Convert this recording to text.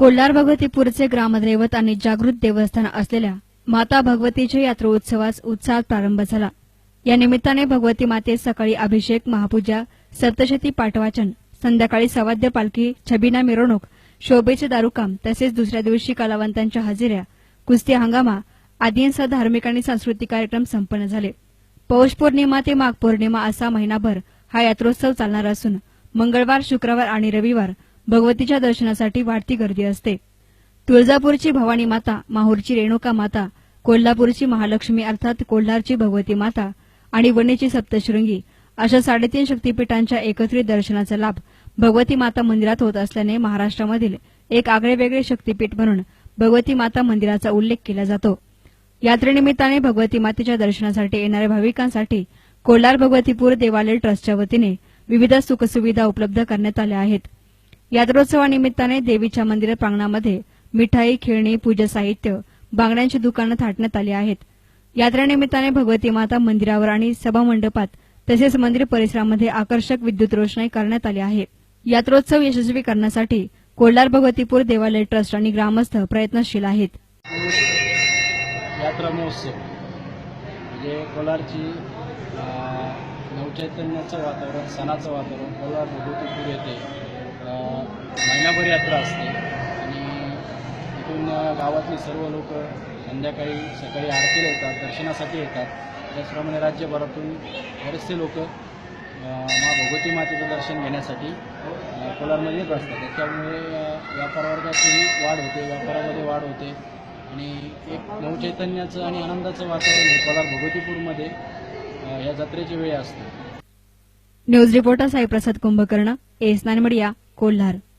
कोल्हार भगवतीपूरचे ग्रामदैवत आणि जागृत देवस्थान असलेल्या माता भगवतीच्या यात्रोत्सवास उत्साहात प्रारंभ झाला. या निमित्ताने भगवती माते सकाळी अभिषेक महापूजा सप्तशती पाठवाचन संध्याकाळी सवाद्य पालखी छबिना मिरवणूक शोभेचे दारुकाम तसेच दुसऱ्या दिवशी कलावंतांच्या हजेऱ्या कुस्ती हंगामा आदींसह धार्मिक आणि सांस्कृतिक कार्यक्रम संपन्न झाले. पौष पौर्णिमा ते माघ पौर्णिमा असा महिनाभर हा यात्रोत्सव चालणार असून मंगळवार शुक्रवार आणि रविवार भगवतीच्या दर्शनासाठी वाढती गर्दी असते. तुळजापूरची भवानी माता माहूरची रेणुका माता कोल्हापूरची महालक्ष्मी अर्थात कोल्हारची भगवती माता आणि वणीची सप्तशृंगी अशा साडेतीन शक्तीपीठांच्या एकत्रित दर्शनाचा लाभ भगवती माता मंदिरात होत असल्याने महाराष्ट्रामधील एक आगळेवेगळे शक्तीपीठ म्हणून भगवती माता मंदिराचा उल्लेख केला जातो. यात्रेनिमित्ताने भगवती मातेच्या दर्शनासाठी येणाऱ्या भाविकांसाठी कोल्हार भगवतीपूर देवालय ट्रस्टच्या वतीने विविध सुखसुविधा उपलब्ध करण्यात आल्या आहेत. यात्रोत्सवानिमित्ताने देवीच्या मंदिर प्रांगणामध्ये मिठाई खेळणी पूजा साहित्य बांगड्यांची दुकानं थाटण्यात आली आहेत. यात्रेनिमित्ताने भगवती माता मंदिरावर आणि सभामंडपात तसेच मंदिर परिसरामध्ये आकर्षक विद्युत रोषणाई करण्यात आली आहे. यात्रोत्सव यशस्वी करण्यासाठी कोल्हार भगवतीपूर देवालय ट्रस्ट आणि ग्रामस्थ प्रयत्नशील आहेत. यात्रा महोत्सव म्हणजे कोलारची नवचैतन्याचं वातावरण सणाचं वातावरण कोलार भगवतीपूर येते महिनाभर यात्रा असते. आणि इथून अं, गावातली सर्व लोक संध्याकाळी सकाळी आरतीला येतात दर्शनासाठी येतात. त्याचप्रमाणे राज्यभरातून बरेचसे लोक मा भगवती मातेचं दर्शन घेण्यासाठी कोलारमध्ये येत असतात. त्याच्यामुळे अं, वाढ होते व्यापारामध्ये वाढ होते. आणि एक नवचैतन्याचं आणि आनंदाचं वातावरण हे कोलार भगवतीपूरमध्ये या जत्रेची वेळ असते. News reporter Saiprasad Kumbhakarn S नानमडिया media Kolhar